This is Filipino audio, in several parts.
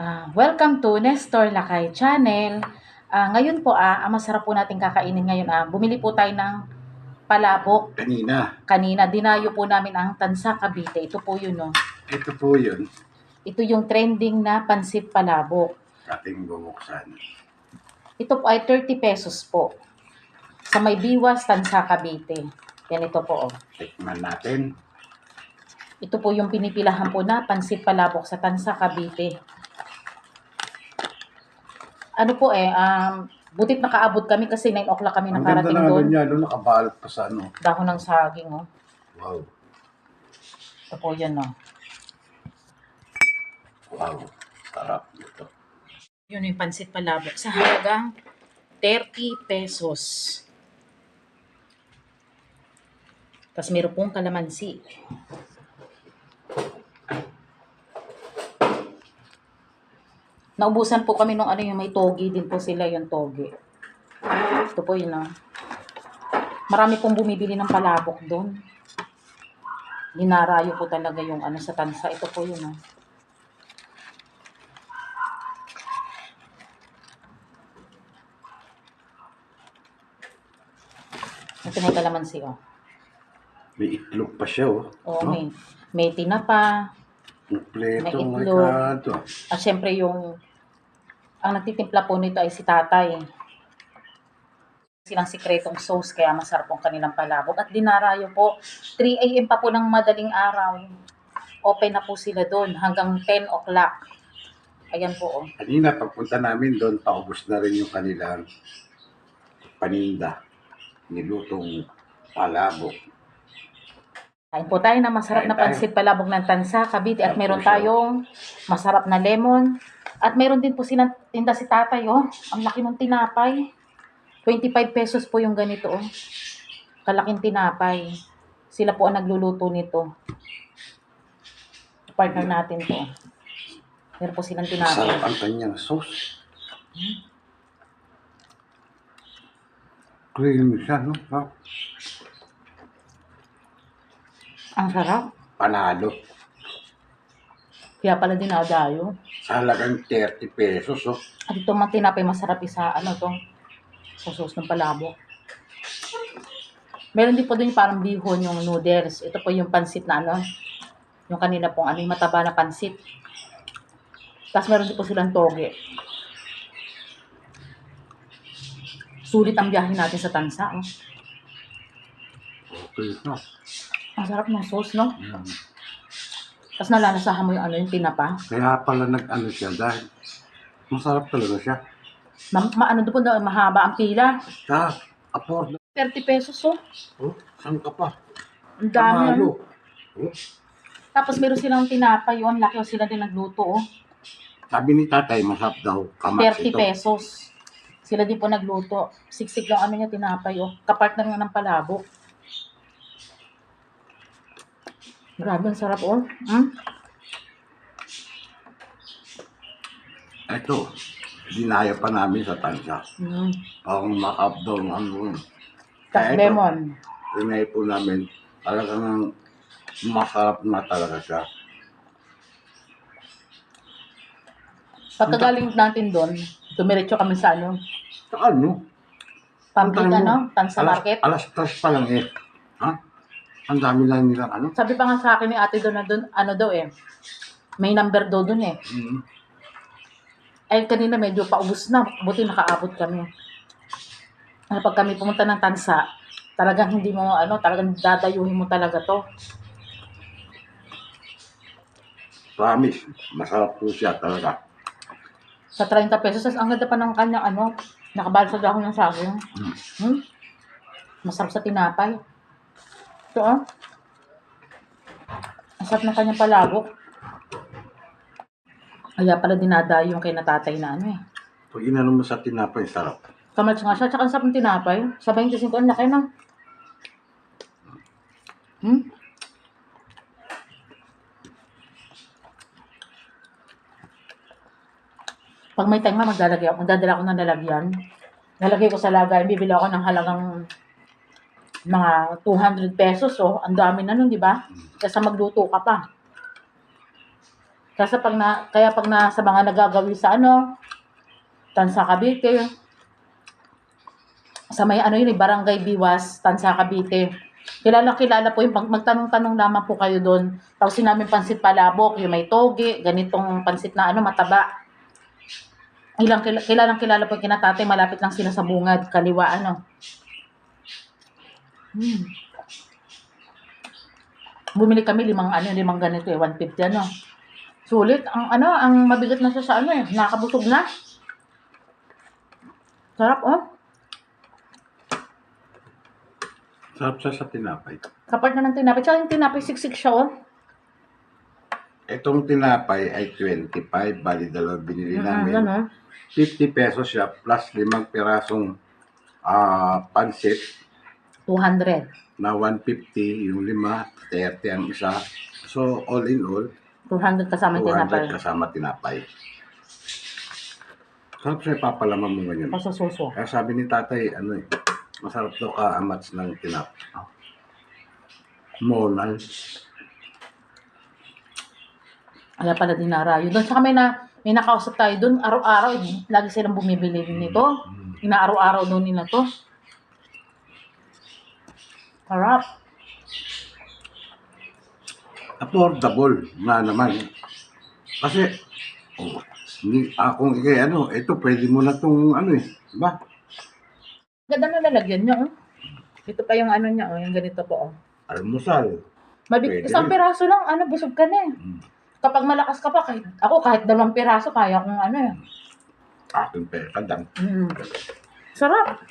Ah, welcome to Nestor Lakay Channel. Ah, ngayon po ah, ang masarap po natin kakainin ngayon ah, bumili po tayo ng palabok. Kanina, Kanina dinayo po namin ang Tansa Cavite. Ito po yun no. ito po yun, Ito yung trending na pansit palabok. ating bubuksan. Ito po ay 30 pesos po. Sa may biwas Tansa Cavite. Yan ito po oh. Tikman natin. Ito po yung pinipilahan po na pansit palabok sa Tansa Cavite. Ano po eh, um, butit nakaabot kami kasi 9 o'clock kami Ang ganda nakarating na doon. ganyan, no? nakabalot pa sa ano. Dahon ng saging, oh. Wow, Ito po yan, oh. wow, sarap nito. Yun yung pansit palabok sa halagang 30 pesos. Tapos meron pong kalamansi. Naubusan po kami nung ano yung may togi din po sila yung togi. Ito po yun ah. Marami pong bumibili ng palabok doon. Dinarayo po talaga yung ano sa tansa. Ito po yun ah. Ito may kalamansi oh. May itlog pa siya, oh. Oo, No? may, may tinapa. May my itlog. God. oh. At syempre yung, ang nagtitimpla po nito ay si tatay. Silang sikretong sauce, kaya masarap ang kanilang palabok. At dinarayo po, 3 a.m. pa po ng madaling araw. Open na po sila doon hanggang 10 o'clock. Ayan po, oh. Kanina, pagpunta namin doon, paubos na rin yung kanilang paninda. Nilutong palabok. Kain po tayo na masarap na Kain tayo. pansit palabok ng Tansa, Cavite. At Yan po meron siya. tayong masarap na lemon. At meron din po silang tinda si tatay, oh. Ang laki ng tinapay. 25 pesos po yung ganito, oh. Kalaking tinapay. Sila po ang nagluluto nito. Partner natin to. Meron po silang Sarap tinapay. ang kanyang sauce. Creamy siya, no? Ha? Ang sarap. Panalo. Kaya pala dinadayo. Halagang 30 pesos, oh. At ito mga tinapay masarap isa, ano to, sa sauce ng palabok. Meron din po din parang bihon yung noodles. Ito po yung pansit na ano, yung kanina pong ano, yung mataba na pansit. Tapos meron din po silang toge. Sulit ang biyahe natin sa Tansa. Oh. Okay, no? Ang sarap ng sauce, no? Mm. Tapos nalalasahan mo yung ano, yung tinapa. Kaya pala nag-ano siya dahil masarap talaga siya. Ma, ma ano doon po, na- mahaba ang pila. Sa afford 30 pesos, oh. Oh, saan ka pa? Ang dami. ano. Panalo. Oh, Tapos meron silang tinapay, yun. Laki o sila din nagluto, oh. sabi ni tatay, masarap daw kamas 30 ito. pesos. Sila din po nagluto. Siksik lang ano niya, tinapay, oh. Kapartner nga ng palabok. Grabe, ang sarap, oh. Hmm? Ito, dinaya pa namin sa tansya. Mm. Parang makap daw ng ano. Tapos Kaya ito, lemon. Dinaya po namin, talagang masarap na talaga siya. Pagkagaling natin doon, dumiretso kami sa ano, Sa ano? mo. ano, Tansa alas, Market. Alas tres pa lang eh. Ang dami lang nilang ano. Sabi pa nga sa akin ni ate doon na doon, ano daw eh, may number daw doon eh. Mm. Eh, kanina medyo paubos na. Buti nakaabot kami. Ano, pag kami pumunta ng Tansa, talagang hindi mo, ano, talagang dadayuhin mo talaga to. Promise, masarap po siya talaga. Sa 30 pesos, ang ganda pa ng kanyang, ano, nakabalsad ako ng saging. Mm. Hmm? Masarap sa tinapay. Ito, ah. Ang sarap ng kanyang palabok. Kaya pala dinadayo yung kay natatay na ano eh. Pag inano mo sa tinapay, sarap. Kamalts nga siya, tsaka ang sarap ng tinapay. Sa 25, ang laki na. Hmm? Pag may time maglalagay ako. Magdadala ako ng lalagyan. Lalagay ko sa lagay. Bibili ako ng halagang mga 200 pesos. Oh. Ang dami na nun, di ba? Kasi magluto ka pa. Kasi pag na, kaya pag na sa mga nagagawi sa ano, Tansa Cavite, sa may ano yun, eh, Barangay Biwas, Tansa Cavite. Kilala kilala po yung pag magtanong-tanong lamang po kayo doon. Tapos sinamin pansit palabok, yung may toge, ganitong pansit na ano, mataba. Ilang kilala, kilala po yung kinatatay, malapit lang sila sa bungad, kaliwa ano. Hmm. Bumili kami limang ano, limang ganito eh, 150 ano. Sulit, ang ano, ang mabigat na siya sa ano eh, nakabusog na. Sarap oh. Sarap siya sa tinapay. Kapag na ng tinapay, tsaka yung tinapay siksik siya oh. Itong tinapay ay 25, bali dalawa binili Mm, namin. yan oh. 50 pesos siya plus limang pirasong ah pansit 200. na 150 yung lima, 30 ang isa. So all in all, 200 kasama yung tinapay. 200 kasama tinapay. Sarap siya papalaman mo ganyan. Pasususo. Kaya sabi ni tatay, ano eh, masarap daw ka amats ng tinap. Monal. Kaya pala dinarayo doon. Tsaka may, na, may nakausap tayo doon. Araw-araw, lagi silang bumibili nito. Inaaraw-araw doon nila to. Sarap. Affordable na naman. Kasi, oh, ni, akong ikay ano, ito pwede mo na itong ano eh, diba? Ganda na lalagyan niya, oh. Ito pa yung ano niya, oh. Yung ganito po, oh. Almusal. Mabig, Pwede isang piraso lang, ano, busog ka na eh. Mm. Kapag malakas ka pa, kahit, ako kahit dalawang piraso, kaya kong ano eh. Aking pera lang. Mm. Sarap.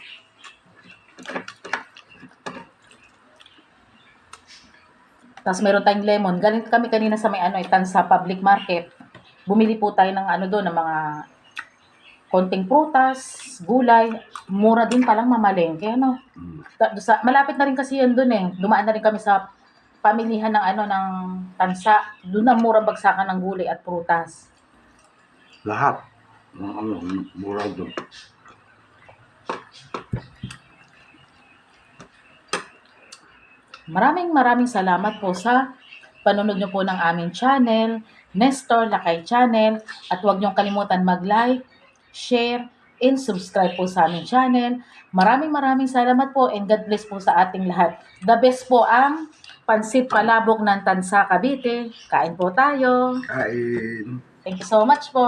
Tapos meron tayong lemon. Galing kami kanina sa may ano, itan sa public market. Bumili po tayo ng ano doon, ng mga konting prutas, gulay. Mura din palang mamalengke, ano. Mm. Ta- Sa, malapit na rin kasi yan doon eh. Dumaan na rin kami sa pamilihan ng ano ng tansa. Doon ang mura bagsakan ng gulay at prutas. Lahat. Ang ano, mura doon. Maraming maraming salamat po sa panonood nyo po ng aming channel, Nestor Lakay Channel. At huwag niyong kalimutan mag-like, share, and subscribe po sa aming channel. Maraming maraming salamat po and God bless po sa ating lahat. The best po ang pansit palabok ng Tansa Cavite. Kain po tayo. Kain. Thank you so much po.